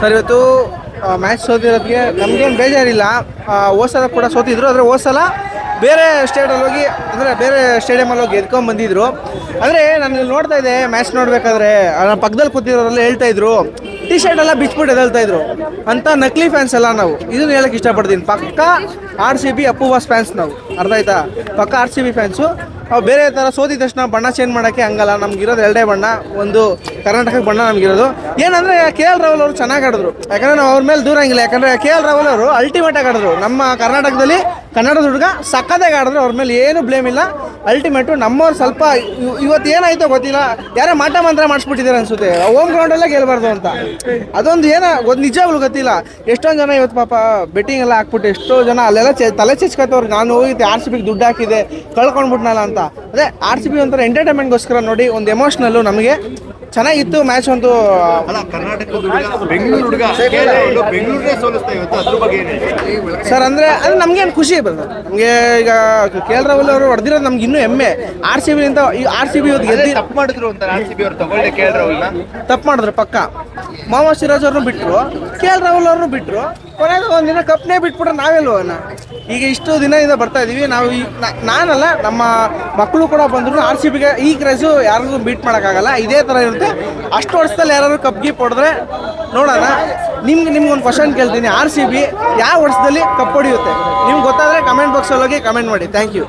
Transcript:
Sir, ಇವತ್ತು match ಸೋತಿರೋದಕ್ಕೆ ನಮಗೇನು ಬೇಜಾರಿಲ್ಲ. ಓಸಲ ಸಲ ಕೂಡ ಸೋತಿದ್ರು, ಆದರೆ ಓಸಲ ಸಲ ಬೇರೆ ಸ್ಟೇಟಲ್ಲಿ ಹೋಗಿ, ಅಂದರೆ ಬೇರೆ ಸ್ಟೇಡಿಯಮಲ್ಲಿ ಹೋಗಿ ಗೆದ್ಕೊಂಡು ಬಂದಿದ್ರು. ಅಂದರೆ ನಾನು ಇಲ್ಲಿ ನೋಡ್ತಾ ಇದ್ದೆ ಮ್ಯಾಚ್ ನೋಡಬೇಕಾದ್ರೆ ನಾನು ಪಕ್ಕದಲ್ಲಿ ಕೂತಿರೋರೆಲ್ಲ ಹೇಳ್ತಾ ಇದ್ರು ಟಿ ಶರ್ಟ್ ಎಲ್ಲ ಬಿಚ್ಬಿಟ್ಟು ಎದಲ್ತಾ ಇದ್ರು ಅಂತ ನಕಲಿ ಫ್ಯಾನ್ಸ್ ಎಲ್ಲ ನಾವು. ಇದನ್ನು ಹೇಳಕ್ಕೆ ಇಷ್ಟಪಡ್ತೀನಿ. ಪಕ್ಕ R C B Appu fans ನಾವು. ಅರ್ಧ ಆಯ್ತಾ? ಪಕ್ಕ ಆರ್ ಸಿ ಬಿ ಫ್ಯಾನ್ಸು ಬೇರೆ ಥರ ಸೋತಿದ ತಕ್ಷಣ ಬಣ್ಣ ಚೇಂಜ್ ಮಾಡೋಕ್ಕೆ ಹಂಗಲ್ಲ. ನಮ್ಗಿರೋದು ಎರಡೇ ಬಣ್ಣ, ಒಂದು ಕರ್ನಾಟಕ ಬಣ್ಣ ನಮಗಿರೋದು ಏನಂದರೆ ಕೆ ಎಲ್ ರಾಹುಲ್ ಅವರು ಚೆನ್ನಾಗಿ ಆಡಿದ್ರು. ಯಾಕಂದರೆ ನಾವು ಅವ್ರ ಮೇಲೆ ದೂರ ಹಂಗಿಲ್ಲ. ಯಾಕಂದರೆ ಕೆ ಎಲ್ ರಾಹುಲ್ ಅವರು ಅಲ್ಟಿಮೇಟ್ ಆಗಿ ಆಡಿದ್ರು. ನಮ್ಮ ಕರ್ನಾಟಕದಲ್ಲಿ ಕನ್ನಡದ ಹುಡುಗ ಸಕ್ಕತ್ತಾಗಿ ಆಡಿದ್ರೆ ಅವ್ರ ಮೇಲೆ ಏನು ಬ್ಲೇಮ್ ಇಲ್ಲ. ಅಲ್ಟಿಮೇಟು ನಮ್ಮವ್ರು ಸ್ವಲ್ಪ ಇವ್- ಇವತ್ತು ಏನಾಯ್ತೋ ಗೊತ್ತಿಲ್ಲ. ಯಾರೋ ಮಾಟ ಮಂತ್ರ ಮಾಡಿಸ್ಬಿಟ್ಟಿದ್ದಾರೆ ಅನ್ಸುತ್ತೆ. ಹೋಮ್ ಗ್ರೌಂಡಲ್ಲೇ ಗೆಲ್ಬಾರ್ದು ಅಂತ. ಅದೊಂದು ಏನೋ ಒಂದು ನಿಜವಾಗ್ಲೂ ಗೊತ್ತಿಲ್ಲ. ಎಷ್ಟೊಂದು ಜನ ಇವತ್ತು ಪಾಪ ಬೆಟ್ಟಿಂಗ್ ಎಲ್ಲ ಹಾಕ್ಬಿಟ್ಟು ಎಷ್ಟೋ ಜನ ಅಲ್ಲೆಲ್ಲ ಚೆ ತಲೆ ಚೆಚ್ಕೊತವ್ರು ನಾನು ಹೋಗಿ ಆರ್ ಸಿ ಬಿಗೆ ದುಡ್ಡು ಹಾಕಿದೆ ಕಳ್ಕೊಂಡ್ಬಿಟ್ನಲ್ಲ ಅಂತ. ಅದೇ ಆರ್ ಸಿ ಬಿ ಒಂಥರ ಎಂಟರ್ಟೈನ್ಮೆಂಟ್ಗೋಸ್ಕರ ನೋಡಿ, ಒಂದು ಎಮೋಷ್ನಲ್ಲು ನಮಗೆ. ಚೆನ್ನಾಗಿತ್ತು ಮ್ಯಾಚ್ ಒಂದು ಅಲ್ಲ ಕರ್ನಾಟಕದ ಹುಡುಗ ಬೆಂಗಳೂರು ಹುಡುಗ ಬೆಂಗಳೂರೇ ಸೋಲಿಸ್ತಾ ಇವತ್ತು ಅದ್ರ ಬಗ್ಗೆ ಏನು ಸರ್ ಅಂದರೆ ಅದು ನಮಗೇನು ಖುಷಿ ಬರ್ತದೆ? ನಮಗೆ ಈಗ ಕೆ ಎಲ್ ರಾಹುಲ್ ಅವರು ಹೊಡೆದಿರೋದು ನಮ್ಗೆ ಇನ್ನೂ ಹೆಮ್ಮೆ. ಆರ್ ಸಿ ಬಿ ಅಂತ ಆರ್ ಸಿ ಬಿ ಇವತ್ತು ಗೆದ್ದಿ ತಪ್ಪು ಮಾಡಿದ್ರು ಅಂತ ಆರ್ ಸಿ ಬಿ ಅವ್ರು ತಗೊಳ್ಳಿ ಕೇಳ್ರ ಅವ್ರನ್ನ ತಪ್ಪು ಮಾಡಿದ್ರು ಪಕ್ಕ. ಮೊಹಮ್ಮದ್ ಸಿರಾಜ್ ಅವ್ರನ್ನೂ ಬಿಟ್ಟರು ಕೆ ಎಲ್ ರಾಹುಲ್ ಅವ್ರನ್ನೂ ಬಿಟ್ಟರು ಕೊನೆಗೆ ದಿನ ಕಪ್ನೇ ಬಿಟ್ಬಿಟ್ರೆ ನಾವೆಲ್ವನ ಈಗ ಇಷ್ಟು ದಿನದಿಂದ ಬರ್ತಾ ಇದೀವಿ. ನಾವು ಈ ನಾನಲ್ಲ ನಮ್ಮ ಮಕ್ಕಳು ಕೂಡ ಬಂದ್ರು. ಆರ್ ಸಿ ಬಿಗೆ ಈ ಕ್ರೈಸು ಯಾರಿಗೂ ಬೀಟ್ ಮಾಡೋಕ್ಕಾಗಲ್ಲ. ಇದೇ ಥರ ಇರುತ್ತೆ. ಅಷ್ಟು ವರ್ಷದಲ್ಲಿ ಯಾರು ಕಪ್ ಗೀಪ್ ಹೊಡೆದ್ರೆ ನೋಡೋಣ. ನಿಮ್ಗೆ ನಿಮ್ಗೊಂದು ಕ್ವಶನ್ ಕೇಳ್ತೀನಿ. ಆರ್ ಸಿ ಬಿ ಯಾವ ವರ್ಷದಲ್ಲಿ ಕಪ್ ಹೊಡೆಯುತ್ತೆ? ನಿಮ್ಗೆ ಗೊತ್ತಾದರೆ ಕಮೆಂಟ್ ಬಾಕ್ಸಲ್ಲಿ ಹೋಗಿ ಕಮೆಂಟ್ ಮಾಡಿ. Thank you